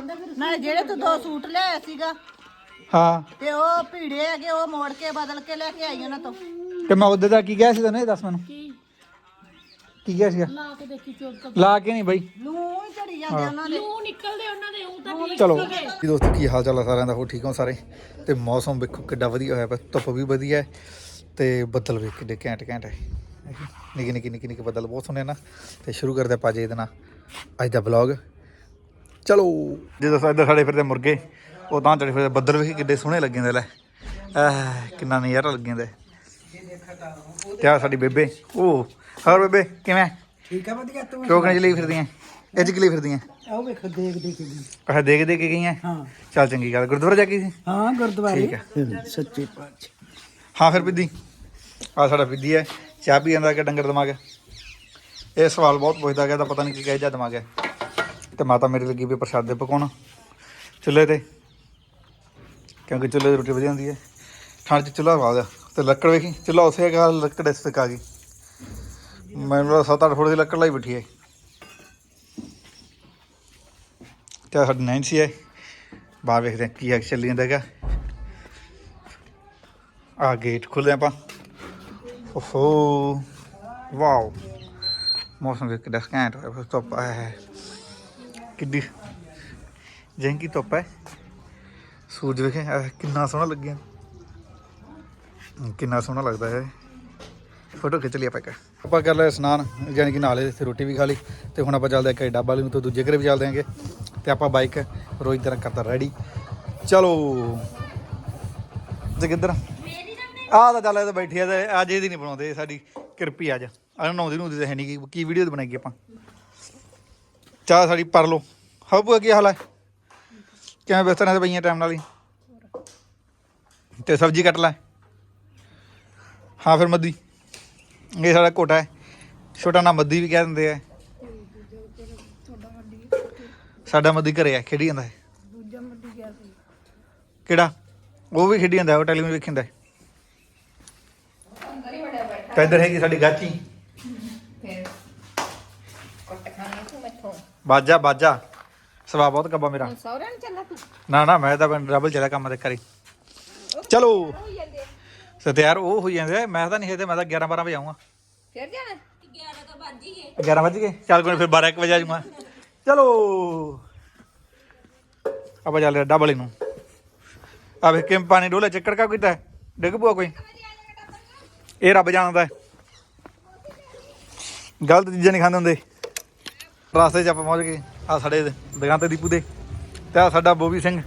ਜਾਂਦਾ ਫਿਰ ਨਾਲੇ ਜਿਹੜੇ ਤੂੰ ਦੋ ਸੂਟ ਲਿਆਇਆ ਸੀਗਾ ਹਾਂ। ਤੇ ਉਹ ਭੀੜੇ ਹੈਗੇ ਉਹ ਮੋੜ ਕੇ ਬਦਲ ਕੇ ਲੈ ਕੇ ਆਈ ਉਹਨਾਂ ਤੋਂ। ਤੇ ਮੈਂ ਉਹਦੇ ਦਾ ਕੀ ਕਿਹਾ ਸੀ ਤੈਨੂੰ ਇਹ ਦੱਸ ਮੈਨੂੰ? ਕੀ? ਕੀ ਕਿਹਾ ਸੀਗਾ? ਲਾ ਕੇ ਦੇਖੀ ਚੋਕ ਕਪ ਲਾ ਕੇ ਨਹੀਂ ਬਾਈ। ਲੂੰ ਹੀ ਝੜੀ ਜਾਂਦੇ ਉਹਨਾਂ ਦੇ। ਨੂੰ ਨਿਕਲਦੇ ਉਹਨਾਂ ਦੇ ਉਹ ਤਾਂ ਠੀਕ ਚਲੋ। ਸੀਗੇ। ਜੀ ਦੋਸਤੋ ਕੀ ਹਾਲ ਚਾਲ ਆ ਸਾਰਿਆਂ ਦਾ? ਹੋ ਠੀਕ ਹੋ ਸਾਰੇ? ਤੇ ਮੌਸਮ ਵੇਖੋ ਕਿੱਡਾ ਵਧੀਆ ਹੋਇਆ ਪਿਆ ਧੁੱਪ ਵੀ ਵਧੀਆ ਹੈ ਤੇ ਬੱਦਲ ਵੀ ਕਿੱਡੇ ਘੈਂਟ ਘੈਂਟ ਹੈ। ਨਿੱਕੇ ਨਿੱਕੇ ਨਿੱਕੇ ਨਿੱਕੇ ਬੱਦਲ ਬਹੁਤ ਸੋਹਣੇ ਨਾ ਤੇ ਸ਼ੁਰੂ ਕਰਦੇ ਆਪਾਂ ਜੇ ਇਹਦੇ ਨਾਲ ਅੱਜ ਦਾ ਵਲੌਗ ਚਲੋ। ਜਦੋਂ ਸਾਡੇ ਸਾਡੇ ਫਿਰਦੇ ਮੁਰਗੇ ਉਹ ਤਾਂ ਚੜੇ ਫਿਰਦੇ ਬੱਦਲ ਵੀ ਕਿੱਡੇ ਸੋਹਣੇ ਲੱਗੇ ਨੇ ਲੈ। ਆਹ ਕਿੰਨਾ ਨਜ਼ਾਰਾ ਲੱਗੇ ਨੇ ਤੇ ਆਹ ਸਾਡੀ ਬੇਬੇ? ਉਹ ਹੋਰ ਬੇਬੇ ਕਿਵੇਂ? ਠੀਕ ਆ ਵਧੀਆ ਤੂੰ ਟੋਕਨ ਚ ਲਈ ਫਿਰਦੀਆਂ? ਚ ਕਿ ਲਈ ਫਿਰਦੀਆਂ? ਆਓ ਵੇਖ ਦੇਖ ਦੇਖ ਕੇ ਜੀ। ਆਹ ਦੇਖ ਦੇ ਕੇ ਗਈਆਂ? ਹਾਂ। ਚੱਲ ਚੰਗੀ ਗੱਲ ਗੁਰਦੁਆਰਾ ਜਾ ਕੇ ਸੀ? ਹਾਂ ਗੁਰਦੁਆਰੇ। ਸੱਚੇ ਪਾਤਸ਼ਾਹ। ਹਾਂ ਫਿਰ ਪਿੱਦੀ ਆ ਸਾਡਾ ਪਿੱਦੀ ਹੈ। ਚਾਹ ਪੀ ਜਾਂਦਾ ਕਿ ਡੰਗਰ ਦਿਮਾਗ ਇਹ ਸਵਾਲ ਬਹੁਤ ਪੁੱਛਦਾ ਗਿਆ ਤਾਂ ਪਤਾ ਨਹੀਂ ਕੀ ਕਹਿ ਜਾ ਦਿਮਾਗ ਹੈ। ਤੇ ਮਾਤਾ ਮੇਰੀ ਲੱਗੀ ਵੀ ਪ੍ਰਸ਼ਾਦੇ ਪਕਾਉਣ। ਚੁੱਲ੍ਹੇ ਤੇ। ਕਿਉਂਕਿ ਚੁੱਲ੍ਹੇ ਦੀ ਰੋਟੀ ਵਧੀਆ ਹੁੰਦੀ ਹੈ। ਠੰਡ 'ਚ ਚੁੱਲ੍ਹਾ ਬਾਦ ਤੇ ਲੱਕੜ ਵੇਖੀ, ਚੁੱਲ੍ਹਾ ਉਸੇ ਹੈਗਾ, ਲੱਕੜ ਇਸ ਤੇ ਆ ਗਈ ਮੈਨੂੰ ਲੱਗਦਾ ਸੱਤ ਅੱਠ ਫੁੱਟ ਦੀ ਲੱਕੜ ਲਾਈ ਬੈਠੀ ਹੈ। ਤੇ ਸਾਡੀ ਨੈਂਸੀ ਹੈ ਬਾਹਰ ਵੇਖਦੇ ਹਾਂ ਕੀ ਹੈ ਚੱਲੀ ਜਾਂਦਾ ਹੈਗਾ। ਆ ਗੇਟ ਖੋਲ੍ਹਦੇ ਆਪਾਂ। ਓਹੋ। ਵਾਓ। ਮੌਸਮ ਵੀ ਕਿੱਡਾ ਘੈਂਟ ਹੋਇਆ ਫਿਰ ਧੁੱਪ ਆਇਆ ਹੈ। ਕਿੱਡੀ ਜੰਗੀ ਧੁੱਪ ਹੈ। ਸੂਰਜ ਵੇਖੇ ਕਿੰਨਾ ਸੋਹਣਾ ਲੱਗਿਆ। ਕਿੰਨਾ ਸੋਹਣਾ ਲੱਗਦਾ ਹੈ। ਫੋਟੋ ਖਿੱਚ ਲਈ ਆਪਾਂ ਇੱਕ। ਆਪਾਂ ਕਰ ਲਿਆ ਇਸ਼ਨਾਨ ਯਾਨੀ ਕਿ ਨਾਲੇ ਇੱਥੇ ਰੋਟੀ ਵੀ ਖਾ ਲਈ, ਤੇ ਹੁਣ ਆਪਾਂ ਚੱਲਦੇ ਆ ਕਿ ਡੱਬਾ ਵਾਲੀ ਨੂੰ ਤੋਂ ਦੂਜੇ ਘਰੇ ਵੀ ਚੱਲਦੇ ਆਂਗੇ ਤੇ ਆਪਾਂ ਬਾਈਕ ਰੋਜ਼ ਤਰ੍ਹਾਂ ਕਰਤਾ ਰੈਡੀ ਚਲੋ। ਜਗਿੰਦਰ ਆ ਤਾਂ ਚੱਲ ਇਹ ਤਾਂ ਬੈਠੀ ਆ ਤੇ ਅੱਜ ਇਹਦੀ ਨਹੀਂ ਬਣਾਉਂਦੇ, ਸਾਡੀ ਕਿਰਪੀ ਅੱਜ। ਅਨ ਨੌਂਦੀ ਨੂੰ ਤਾਂ ਹੈ ਨਹੀਂ ਕੀ ਕੀ ਵੀਡੀਓ ਬਣਾਈਏ ਆਪਾਂ? ਚਾਹ ਸਾਡੀ ਪਰ ਲੋ ਹਾਂ ਭੂਆ, ਕੀ ਹਾਲ ਹੈ ਕਿਵੇਂ ਬਿਸਤਰਿਆਂ ਤੇ ਪਈਆਂ ਟਾਈਮ ਨਾਲ ਹੀ? ਤੇ ਸਬਜ਼ੀ ਕੱਟ ਲੈ। ਹਾਂ, ਫਿਰ ਮੱਦੀ। ਇਹ ਸਾਡਾ ਕੋਟਾ ਹੈ। ਛੋਟਾ ਨਾ ਮੱਦੀ ਵੀ ਕਹਿ ਦਿੰਦੇ ਆ। ਸਾਡਾ ਮੱਦੀ ਘਰੇ ਆ, ਖੇਡੀ ਜਾਂਦਾ ਹੈ। ਕਿਹੜਾ? ਉਹ ਵੀ ਖੇਡੀ ਜਾਂਦਾ ਉਹ ਟੈਲੀਵਿਜ਼ਨ ਵੇਖਿੰਦਾ ਤੇ ਇੱਧਰ ਹੈਗੀ ਸਾਡੀ ਗਾਚੀ। ਬਾਜਾ ਬਾਜਾ ਸਵਾ ਬਹੁਤ ਕੱਬਾ ਮੇਰਾ। ਸੌਰਿਆਂ ਨੂੰ ਚੱਲਾ ਤੂੰ? ਨਾ ਨਾ ਮੈਂ ਤਾਂ ਡਬਲ ਚਲਾ ਕੰਮ ਤੇ ਕਰੀ ਚਲੋ। ਸਤਿਆਰ ਉਹ ਹੋਈ ਜਾਂਦੇ ਮੈਂ ਤਾਂ ਨਹੀਂ ਹੈ ਤੇ ਮੈਂ ਤਾਂ 11 12 ਵਜੇ ਆਉਂਗਾ ਫਿਰ ਜਾਣਾ? 11 ਵਜ ਗਏ। ਚੱਲ ਕੋਈ ਨੀ, ਫਿਰ 12 1 ਵਜੇ ਆ ਜਾਊਂਗਾ। ਚਲੋ। ਆਪਾਂ ਚੱਲ ਡਬਲ ਨੂੰ ਆ ਵੇ ਕਿੰਮ ਪਾਣੀ ਡੋਲੇ ਚੱਕਰ ਕਾ ਕੀਤਾ ਹੈ? ਡਿੱਗ ਪੂਆ ਕੋਈ? ਇਹ ਰੱਬ ਜਾਣਦਾ। ਹੈ ਗਲਤ ਚੀਜ਼ਾਂ ਨਹੀਂ ਖਾਂਦੇ ਹੁੰਦੇ। ਰਾਸਤੇ 'ਚ ਆਪਾਂ ਪਹੁੰਚ ਗਏ। ਆ ਸਾਡੇ ਦੁਕਾਨ ਤੇ ਦੀਪੂ ਦੇ ਤੇ ਆ ਸਾਡਾ ਬੋਬੀ ਸਿੰਘ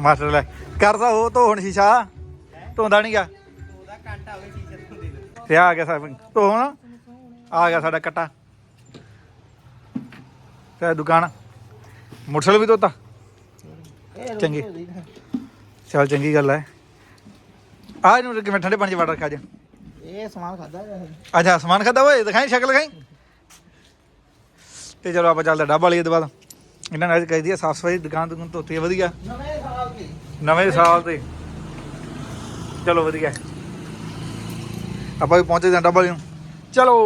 ਮਾਸਟਰ ਲੈ। ਕਰਦਾ ਉਹ ਧੋ ਹੁਣ ਸ਼ੀਸ਼ਾ। ਧੋਂਦਾ ਨਹੀਂਗਾ ਤੇ ਆ ਗਿਆ ਸਾ ਧੋ ਹੁਣ। ਆ ਗਿਆ ਸਾਡਾ ਕੱਟਾ। ਤੇ ਦੁਕਾਨ। ਮੋਟਰਸਾਈਕਲ ਵੀ ਧੋਤਾ। ਚੰਗੀ। ਚਲ ਚੰਗੀ ਗੱਲ ਹੈ ਆ ਇਹਨੂੰ ਕਿਵੇਂ ਠੰਡੇ ਪਾਣੀ ਚ ਵੜ ਰੱਖਿਆ ਅੱਜ? ਇਹ ਸਮਾਨ ਖਾਦਾ ਅੱਛਾ ਸਮਾਨ ਖਾਦਾ ਓਏ ਦਿਖਾਈ ਸ਼ਕਲ ਦਿਖਾਈ। ਤੇ ਚਲੋ ਆਪਾਂ ਚੱਲਦੇ ਡੱਬ ਵਾਲੀ ਦੇ ਬਾਅਦ। ਇਹਨਾਂ ਨੇ ਅੱਜ ਕਹੀ ਦੀ ਸਾਫ਼ ਸਫ਼ਾਈ ਦੁਕਾਨ ਦੁਕਾਨ ਧੋਤੀ ਹੈ ਵਧੀਆ। ਨਵੇਂ ਸਾਲ ਦੀ ਨਵੇਂ ਸਾਲ ਤੇ। ਚਲੋ ਵਧੀਆ। ਆਪਾਂ ਵੀ ਪਹੁੰਚੇ ਜਾਂ ਡੱਬ ਵਾਲੀ ਨੂੰ। ਚਲੋ।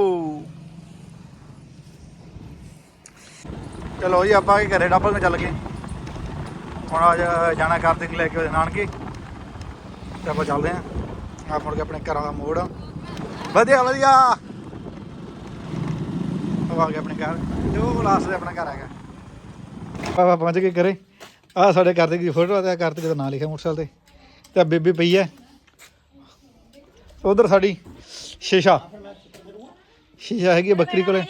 ਚਲੋ ਜੀ, ਆਪਾਂ ਕੀ ਘਰੇ ਡੱਬਲ ਨੂੰ ਚੱਲ ਗਏ। ਹੁਣ ਅੱਜ ਜਾਣਾ ਕਰਦੇ ਲੈ ਕੇ ਉਹਦੇ ਨਾਨਕੇ। ਤੇ ਆਪਾਂ ਚੱਲਦੇ ਆਂ ਆਪ ਮੁੜ ਕੇ ਆਪਣੇ ਘਰਾਂ ਦਾ ਮੋੜ। ਵਧੀਆ ਵਧੀਆ। ਉਹ ਆ ਗਿਆ ਆਪਣੇ ਘਰ ਜੋ ਲਾਸਟ ਦੇ ਆਪਣਾ ਘਰ ਹੈਗਾ। ਆਪਾਂ ਪਹੁੰਚ ਗਏ ਘਰੇ। ਆ ਸਾਡੇ ਘਰ ਦੀ ਫੋਟੋ ਤੇ ਕਾਰਤਿਕ ਦਾ ਨਾਂ ਲਿਖਿਆ ਮੋਟਰਸਾਈਕਲ ਤੇ। ਤੇ ਬੇਬੀ ਪਈ ਹੈ। ਉਧਰ ਸਾਡੀ ਸ਼ੀਸ਼ਾ। ਸ਼ੀਸ਼ਾ ਹੈਗੀ ਆ ਬੱਕਰੀ ਕੋਲੇ।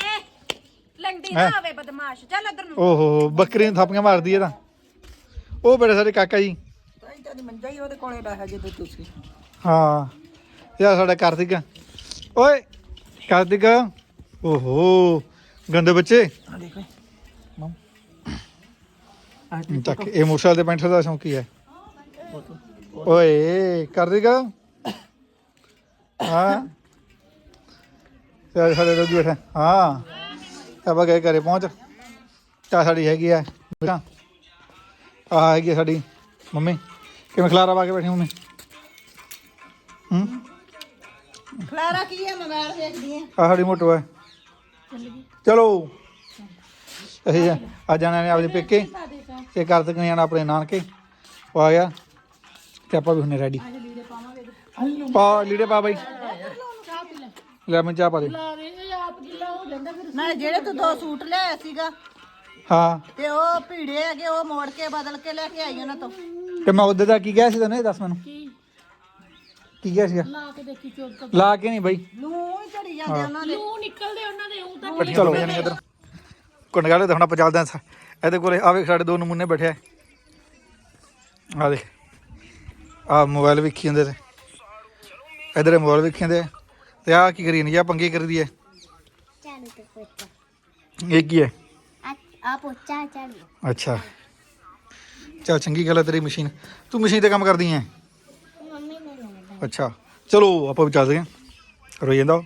ਲੰਗਦੀ? ਨਾ ਆਵੇ ਬਦਮਾਸ਼। ਚੱਲ ਉਧਰ ਨੂੰ। ਓਹੋ ਬੱਕਰੀ ਨੂੰ ਥਾਪੀਆਂ ਮਾਰਦੀ ਹੈ ਤਾਂ। ਉਹ ਬੜੇ ਸਾਰੇ ਕਾਕਾ ਜੀ। ਤਾਂ ਦੀ ਮੰਜਾ ਹੀ ਉਹਦੇ ਕੋਲੇ ਬੈਠਾ ਜਦੋਂ ਤੁਸੀਂ। ਹਾਂ ਇਹ ਆ ਸਾਡਾ ਕਾਰਤਿਕ। ਓਏ ਕਾਰਤਿਕ। ਓਹੋ। ਗੰਦੇ ਬੱਚੇ ਆ ਦੇਖੋ ਮਮ ਚੱਕ ਇਹ ਮੋਟਰਸਾਈਕਲ ਤੇ ਪੈਂਟਰ ਦਾ ਸ਼ੌਂਕੀ ਹੈ ਓਏ ਕਾਰਤਿਕ ਹਾਂ ਤੇ ਸਾਡੇ ਰੋਜੀ ਬੈਠਾ ਹਾਂ ਆਪਾਂ ਗਏ ਘਰੇ ਪਹੁੰਚ ਤਾਂ ਸਾਡੀ ਹੈਗੀ ਆ ਆ ਹੈਗੀ ਆ ਸਾਡੀ ਮੰਮੀ ਕਿਵੇਂ ਖਲਾਰਾ ਪਾ ਕੇ ਬੈਠੀ ਮੰਮੀ ਹੂੰ ਖਲਾਰਾ ਕੀ ਹੈ ਮੋਬਾਈਲ ਵੇਖਦੀ ਹੈ ਆ ਸਾਡੀ ਮੋਟੋ ਹੈ ਚਲੋ। ਅਸੀਂ ਆ। ਜਾਣਾ ਨੇ ਆਪਦੇ ਪੇਕੇ। ਤੇ ਕਰ ਤੱਕ ਜਾਣਾ ਆਪਣੇ ਨਾਨਕੇ। ਉਹ ਆ ਗਿਆ। ਤੇ ਆਪਾਂ ਵੀ ਹੁੰਨੇ ਰੈਡੀ ਪਾ ਲੀੜੇ ਪਾ ਬਾਈ। ਲੈ ਲੈ ਮੈਂ ਚਾਹ ਪਾ ਦੇ। ਲਾ ਦੇ ਇਹ ਆਪ ਗਿੱਲਾ ਹੋ ਜਾਂਦਾ ਫਿਰ ਨਾ ਜਿਹੜੇ ਤੂੰ ਦੋ ਸੂਟ ਲਿਆਇਆ ਸੀਗਾ ਹਾਂ। ਤੇ ਉਹ ਭੀੜੇ ਹੈਗੇ ਉਹ ਮੋੜ ਕੇ ਬਦਲ ਕੇ ਲੈ ਕੇ ਆਈ ਉਹਨਾਂ ਤੋਂ। ਤੇ ਮੈਂ ਉਹਦੇ ਦਾ ਕੀ ਕਿਹਾ ਸੀ ਤੈਨੂੰ? ਇਹ ਦੱਸ ਮੈਨੂੰ। ਕੀ ਕੀ ਕਿਹਾ ਸੀਗਾ? ਲਾ ਕੇ ਦੇਖੀ ਚੋਰ ਕਬ ਲਾ ਕੇ ਨਹੀਂ ਬਾਈ। ਲੂੰ ਹੀ ਝੜੀ ਜਾਂਦੇ ਉਹਨਾਂ ਦੇ। ਲੂ ਨਿਕਲਦੇ ਉਹਨਾਂ ਦੇ ਉਹ ਤਾਂ ਚਲੋ ਜਾਨੀ ਇਧਰ। ਕੁੰਡਗਾਲੇ ਤੇ ਹੁਣ ਆਪਾਂ ਚੱਲਦੇ ਹਾਂ ਇਹਦੇ ਕੋਲੇ ਆ ਵੇਖ ਸਾਡੇ ਦੋ ਨਮੂਨੇ ਬੈਠੇ ਆ। ਦੇਖ। ਆ ਮੋਬਾਈਲ ਵੇਖੀ ਜਾਂਦੇ ਤੇ। ਇਧਰ ਮੋਬਾਈਲ ਵੇਖੀ ਜਾਂਦੇ ਤੇ ਆ ਕੀ ਕਰੀ ਨਹੀਂ ਆ? ਪੰਗੇ ਕਰਦੀ ਐ ਚਾਲੂ ਤੇ ਪੋਚਾ ਇਹ ਕੀ ਹੈ ਆ ਆ ਪੋਚਾ ਚਾਲੂ। ਅੱਛਾ। ਚਲ ਚੰਗੀ ਗੱਲ ਹੈ ਤੇਰੀ ਮਸ਼ੀਨ। ਤੂੰ ਮਸ਼ੀਨ ਤੇ ਕੰਮ ਕਰਦੀ ਐ ਮੰਮੀ ਨੇ ਲੈਣਾ ਅੱਛਾ ਚਲੋ ਆਪਾਂ ਵੀ ਚੱਲਦੇ ਹਾਂ ਰੋਈ ਜਾਂਦਾ ਉਹ।